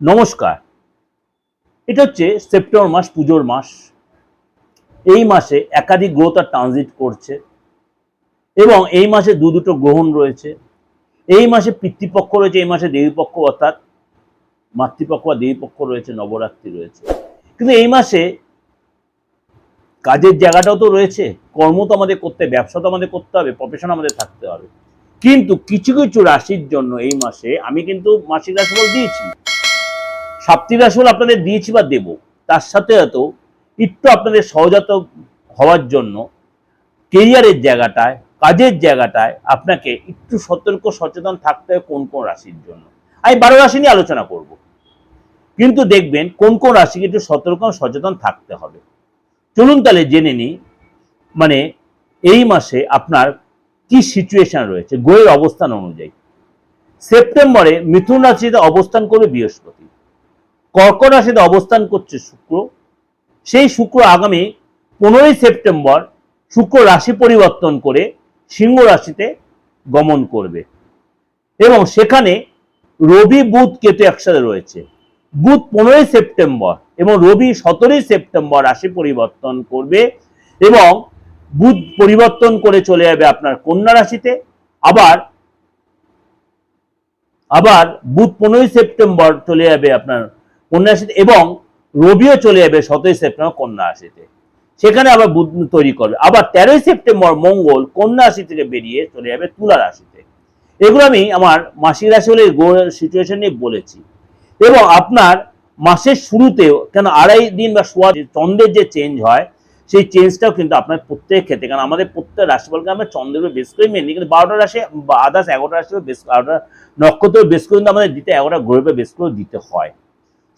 নমস্কার। এটা হচ্ছে সেপ্টেম্বর মাস পুজোর মাস। এই মাসে একাধিক গ্রহ তার ট্রানজিট করছে এবং এই মাসে দু দুটো গ্রহণ রয়েছে। এই মাসে পিতৃপক্ষ রয়েছে এই মাসে দেবীপক্ষ অর্থাৎ মাতৃপক্ষ বা দেবীপক্ষ রয়েছে নবরাত্রি রয়েছে। কিন্তু এই মাসে কাজের জায়গাটাও তো রয়েছে কর্ম তো আমাদের করতে হবে, ব্যবসা তো আমাদের করতে হবে প্রফেশন আমাদের থাকতে হবে। কিন্তু কিছু কিছু রাশির জন্য এই মাসে আমি কিন্তু মাসিক রাশিফল দিয়েছি। সাপ্তাহিক রাশিফল আপনাদের দিয়েছি বা দেব। তার সাথে হয়তো একটু আপনাদের সহজাত হওয়ার জন্য কেরিয়ারের জায়গাটায়, কাজের জায়গাটায় আপনাকে একটু সতর্ক, সচেতন থাকতে হবে কোন কোন রাশির জন্য। আমি বারো রাশি নিয়ে আলোচনা করব। কিন্তু দেখবেন কোন কোন রাশিকে একটু সতর্ক, সচেতন থাকতে হবে। চলুন তাহলে জেনে নিই মানে এই মাসে আপনার কি সিচুয়েশন রয়েছে গোয়ের অবস্থান অনুযায়ী। সেপ্টেম্বরে মিথুন রাশিতে অবস্থান করবে বৃহস্পতি। কর্কট রাশিতে অবস্থান করছে শুক্র। সেই শুক্র আগামী পনেরোই সেপ্টেম্বর শুক্র রাশি পরিবর্তন করে সিংহ রাশিতে গমন করবে। এবং সেখানে রবি, বুধ, কেতু একসাথে রয়েছে। বুধ পনেরোই সেপ্টেম্বর এবং রবি সতেরোই সেপ্টেম্বর রাশি পরিবর্তন করবে এবং বুধ পরিবর্তন করে চলে যাবে আপনার কন্যা রাশিতে। আবার আবার বুধ পনেরোই সেপ্টেম্বর চলে যাবে আপনার কন্যা রাশিতে এবং রবিও চলে যাবে সতেরোই সেপ্টেম্বর কন্যা রাশিতে সেখানে আবার বুধ তৈরি করবে। আবার তেরোই সেপ্টেম্বর মঙ্গল কন্যা রাশি থেকে বেরিয়ে চলে যাবে তুলা রাশিতে। এগুলো আমি আমার মাসিক রাশি হলে সিচুয়েশন নিয়ে বলেছি। এবং আপনার মাসের শুরুতেও কেন আড়াই দিন বা সোয়া চন্দ্রের যে চেঞ্জ হয়, সেই চেঞ্জটাও কিন্তু আপনার প্রত্যেক ক্ষেত্রে। কারণ আমাদের প্রত্যেক রাশিফলকে আমরা চন্দ্রের উপর বেশ করে মেনে কিন্তু বারোটা রাশি বা আদার্স এগারোটা রাশি বেশ বারোটা নক্ষত্র বেশ করে, কিন্তু আমাদের দিতে এগারোটা গ্রহের বেশ করে দিতে হয়।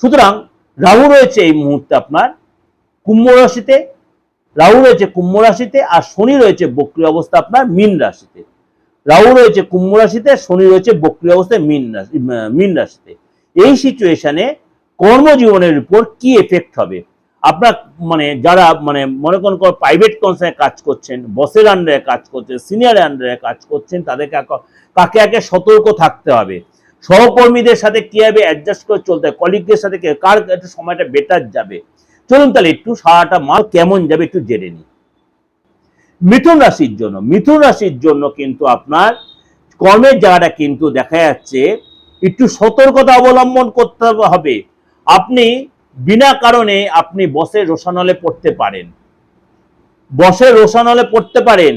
সুতরাং রাহু রয়েছে এই মুহূর্তে আপনার কুম্ভ রাশিতে, রাহু রয়েছে কুম্ভ রাশিতে আর শনি রয়েছে বক্রি অবস্থা আপনার মীন রাশিতে। রাহু রয়েছে কুম্ভ রাশিতে, শনি রয়েছে বক্রি অবস্থায় মীন রাশি মীন রাশিতে। এই সিচুয়েশনে কর্মজীবনের উপর কি এফেক্ট হবে? আপনার মানে যারা মানে মনে করেন প্রাইভেট কনসার্নে কাজ করছেন বসের আন্ডারে কাজ করছেন সিনিয়র আন্ডারে কাজ করছেন, তাদেরকে এক- কাকে আগে সতর্ক থাকতে হবে? সহকর্মীদের সাথে কীভাবে অ্যাডজাস্ট করে চলতে হয় কলিগদের সাথে কার একটু সময়টা বেটার যাবে? চলুন তাহলে একটু সারাটা মাল কেমন যাবে একটু জেনে নিই। মিথুন রাশির জন্য, মিথুন রাশির জন্য কিন্তু আপনার কর্মের জায়গাটা কিন্তু দেখা যাচ্ছে, একটু সতর্কতা অবলম্বন করতে হবে। আপনি বিনা কারণে আপনি বসের রোশানলে পড়তে পারেন। বসের রোশানলে পড়তে পারেন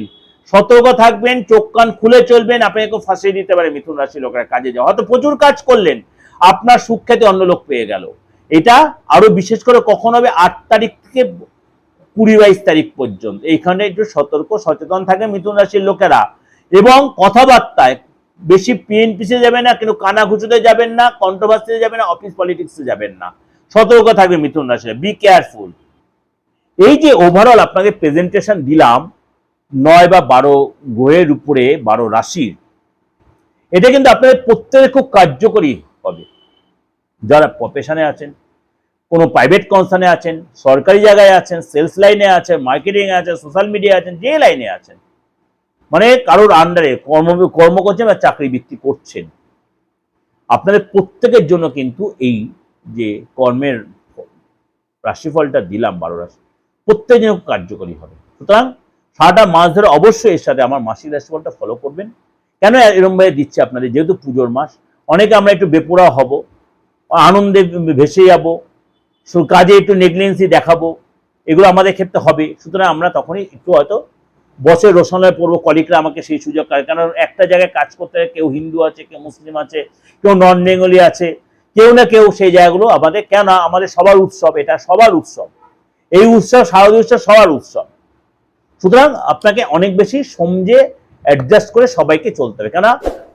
সতর্ক থাকবেন, চোখ কান খুলে চলবেন, আপনাকে ফাঁসিয়ে দিতে পারে, মিথুন রাশি লোকেরা কাজে যাওয়া হয়তো প্রচুর কাজ করলেন, আপনার সুখ্যাতি অন্য লোক পেয়ে গেল। এটা আরও বিশেষ করে কখন হবে? আট তারিখ থেকে কুড়ি বাইশ তারিখ পর্যন্ত। এইখানে একটু সতর্ক, সচেতন থাকে মিথুন রাশির লোকেরা। এবং কথাবার্তায় বেশি পিএনপিসে যাবেন না কিন্তু কানাঘুষোতে যাবেন না, কন্ট্রোভার্সিতে যাবেন না, অফিস পলিটিক্সে যাবেন না। সতর্ক থাকবে মিথুন রাশিরা বি কেয়ারফুল এই যে ওভারঅল আপনাকে প্রেজেন্টেশন দিলাম নয় বা বারো গ্রহের উপরে, বারো রাশির, এটা কিন্তু আপনাদের প্রত্যেকের খুব কার্যকরী হবে। যারা প্রফেশনে আছেন, কোনো প্রাইভেট কনসার্নে আছেন, সরকারি জায়গায় আছেন সেলস লাইনে আছেন মার্কেটিং আছেন সোশ্যাল মিডিয়া আছেন, যে লাইনে আছেন মানে কারোর আন্ডারে কর্ম কর্ম করছেন বা চাকরি বৃত্তি করছেন, আপনাদের প্রত্যেকের জন্য কিন্তু এই যে কর্মের রাশিফলটা দিলাম, বারো রাশি প্রত্যেক কার্যকরী হবে। সুতরাং সারাটা মাস ধরে অবশ্যই এর সাথে আমার মাসিক রাশিফলটা ফলো করবেন। কেন এরমভাবে দিচ্ছে আপনাদের? যেহেতু পুজোর মাস, অনেকে আমরা একটু বেপোড়া হব, আনন্দে ভেসে যাব কাজে একটু নেগলেন্সি দেখাবো, এগুলো আমাদের ক্ষেত্রে হবে। সুতরাং আমরা তখনই একটু হয়তো বসের রোশনায় পড়ব কলিকরা আমাকে সেই সুযোগ করে। কারণ একটা জায়গায় কাজ করতে কেউ হিন্দু আছে, কেউ মুসলিম আছে, কেউ নন বেঙ্গলি আছে, কেউ না কেউ সেই জায়গাগুলো আমাদের কেন আমাদের সবার উৎসব এটা, সবার উৎসব। এই উৎসব, শারদীয় উৎসব সবার উৎসব। সুতরাং আপনাকে অনেক বেশি সমঝে অ্যাডজাস্ট করে সবাইকে চলতে হবে। কেন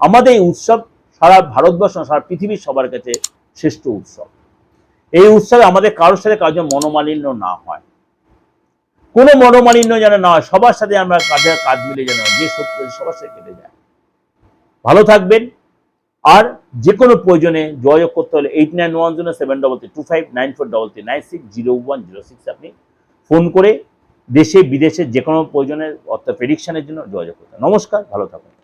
আমাদের এই উৎসব সারা ভারতবর্ষ সারা পৃথিবীর সবার কাছে শ্রেষ্ঠ উৎসব। এই উৎসবে আমাদের কারোর সাথে কারোর মনোমালিন্য না হয়। কোনো মনোমালিন্য যেন না হয়, সবার সাথে আমরা কাঁধে কাঁধ মিলে যেন যে সত্য সবার সাথে কেটে যায়। ভালো থাকবেন। আর যে কোনো প্রয়োজনে যোগাযোগ করতে হলে eight nine one zero seven double three two five nine four double three nine six zero one zero six আপনি ফোন করে দেশে বিদেশে যে কোনো প্রয়োজনের অর্থাৎ প্রেডিকশনের জন্য যোগাযোগ করতে নমস্কার ভালো থাকুন।